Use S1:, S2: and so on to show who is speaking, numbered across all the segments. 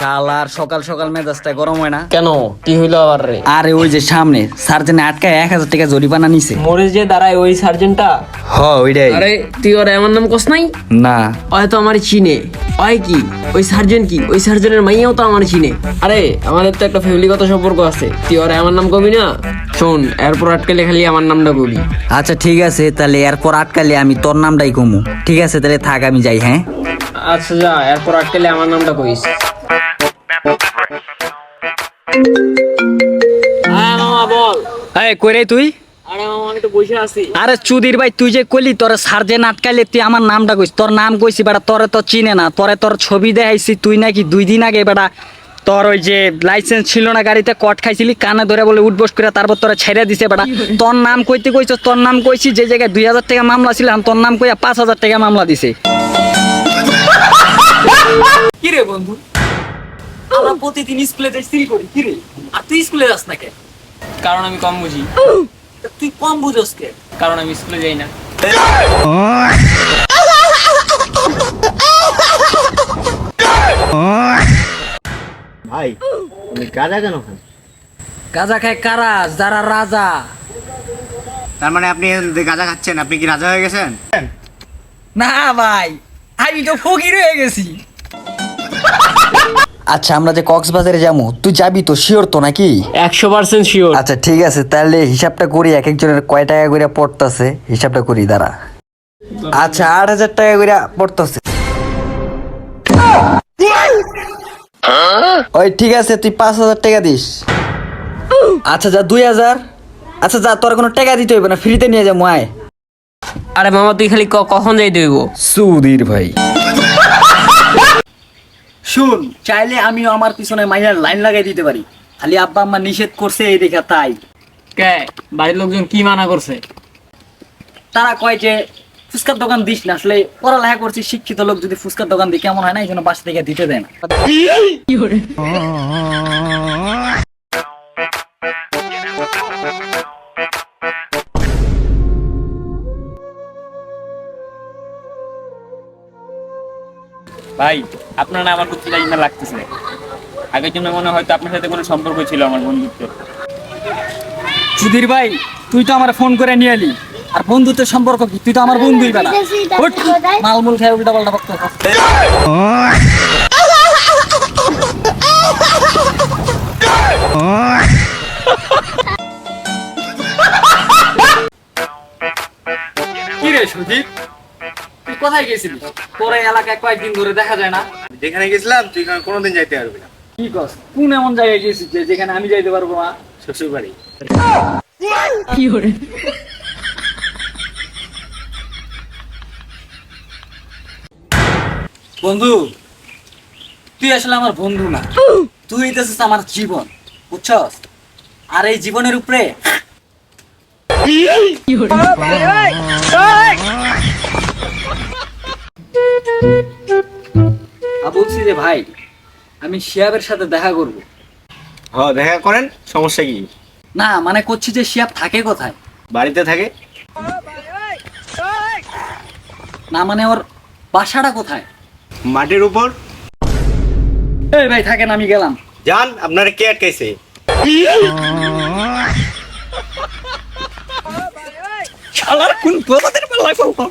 S1: Colour সকাল সকাল মেজাজটা গরম হয় না।
S2: কেন? কি হইল আবার রে?
S1: আরে ওই যে সামনে সার্জেনে আটকায় এক হাজার টাকা জরিমানা নিছে।
S2: মরে যে দাঁড়ায় ওই সার্জেন্টটা?
S1: হ ওইটাই।
S2: আরে তুই ওর এমন নাম কস নাই?
S1: না।
S2: ওই তো আমার চিনে। ওই কি? ওই সার্জেন্ট কি? ওই সার্জেন্টের মাইয়াও তো আমার চিনে। আরে আমাদের তো একটা ফ্যামিলিগত সম্পর্ক আছে। তুই ওর আমার নাম কবি না? শোন এরপর আটকালে খালি আমার নামটা কবি।
S1: আচ্ছা ঠিক আছে তাহলে এরপর আটকালে আমি তোর নামটাই কমু। ঠিক আছে তাহলে থাক আমি যাই হ্যাঁ?
S2: আচ্ছা যা এরপর আটকালে আমার নামটা কইস। হ্যাঁ মামা বল।
S1: এই কইরে তুই?
S2: আরে মামা আমি তো বসে আছি।
S1: আরে চুদির ভাই তুই যে কইলি তোর সার্জেন আটকাইলে তুই আমার নামটা কইস। তোর নাম কইছি বেটা তোরে তো চিনে না। তোরে তোর ছবি দেখাইছি তুই নাকি দুই দিন আগে বেটা তোর ওই যে লাইসেন্স ছিল না গাড়িতে কট খাইছিলি কানে ধরে বলে উঠবস করে তারপর তোরা ছেড়ে দিছে বেটা। তোর নাম কইতে কইছ তোর নাম কইছি যে জায়গায় দুই হাজার টাকা মামলা ছিল আমি তোর নাম কইয়া পাঁচ হাজার টাকা মামলা দিছে।
S3: কি রে বন্ধু? আমরা প্রতিদিন স্কুলে যাই সিল করি কি রে? আর তুই স্কুলে যাস না কে
S2: কারণ আমি কম বুঝি।
S3: তুই কম বুঝোস কে?
S2: কারণ আমি স্কুলে যাই না।
S4: ভাই তুমি গাঁজা কেন খান
S1: গাজা খায় কারা? যারা রাজা।
S4: তার মানে আপনি গাঁজা খাচ্ছেন আপনি কি রাজা হয়ে গেছেন?
S1: না ভাই আমি তো ফকির হয়ে গেছি। আচ্ছা আমরা যে কক্সবাজারে যাব তুই যাবি তো? শিওর তো নাকি?
S2: একশো পার্সেন্ট শিওর
S1: আচ্ছা ঠিক আছে তাহলে হিসাবটা করি এক একজনের কয় টাকা করে পড়তেছে? হিসাবটা করি দাঁড়া। আচ্ছা আট হাজার টাকা করে পড়তেছে। ওই ঠিক আছে তুই পাঁচ হাজার টাকা দিস। আচ্ছা যা দুই হাজার। আচ্ছা যা তোর কোনো টাকা দিতে হইবে না ফ্রিতে নিয়ে যা আয়
S2: আরে মামা তুই খালি কখন যাই দেব
S1: সুধীর ভাই।
S3: শুন চাইলে আমিও আমার পিছনে মাইয়ার লাইন লাগাই দিতে পারি। খালি আব্বা আম্মা নিষেধ করছে এই দেখা তাই।
S2: কে? বাড়ির লোকজন কি মানা করছে?
S3: তারা কয় যে ফুচকার দোকান দিস না আসলে পড়ালেখা করছি শিক্ষিত লোক যদি ফুচকার দোকান দিই কেমন হয় না? এই জন্য বাসা থেকে দিতে দেয় না।
S5: ভাই আপনার না আমার প্রতি লাইনা লাগতেছে। আগের জন্য মনে হয়তো আপনার সাথে কোনো সম্পর্ক ছিল আমার বন্ধুত্বের
S3: সুধীর ভাই তুই তো আমার ফোন করে নিয়ে এলি। আর বন্ধুত্বের সম্পর্ক কি? তুই তো আমার বন্ধুই বেলা মালমুল খেয়ে উল্টা পাল্টা বক্ত কোথায় গেছিলিস তোর এই এলাকায় কয়েকদিন ধরে দেখা যায় না।
S4: যেখানে গেছিলাম তুই কোনোদিন যাইতে পারবি না।
S3: কি কস? কোন এমন জায়গায় গেছিস যে যেখানে আমি যাইতে পারব না?
S4: শ্বশুর বাড়ি
S3: বন্ধু তুই আসলে আমার বন্ধু না। তুই হইতেছিস আমার জীবন বুঝছস? আর এই জীবনের উপরে আ, বলছি যে ভাই আমি শিয়াবের সাথে দেখা করব।
S4: হ দেখা করেন সমস্যা কি?
S3: না মানে করছি যে শিয়াব থাকে কোথায়?
S4: বাড়িতে থাকে?
S3: না মানে ওর বাসাটা কোথায়?
S4: মাটির উপর?
S3: এই ভাই থাকেন আমি গেলাম।
S4: যান আপনারা কে আটকাইছে?
S3: শালার কোন প্রজাতির পাল্লায় পড়লাম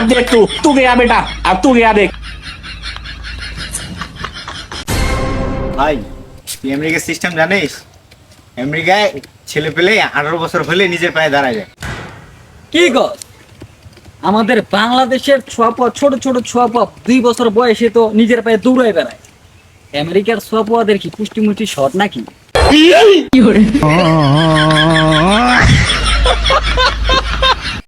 S5: अब देख तू तू गया बेटा अब तू गया देख
S4: ভাই তুই আমেরিকার সিস্টেম জানিস আমেরিকায় ছেলে পেলে আঠারো বছর হলে নিজের পায়ে দাঁড়ায় যায়
S3: কি গো আমাদের বাংলাদেশের ছোয়াপা ছোট ছোট ছোয়াপা দুই বছর বয়সে তো নিজের পায়ে দৌড়ায় বেড়ায় আমেরিকার ছোয়াপাদের কি পুষ্টি মুষ্টি শট নাকি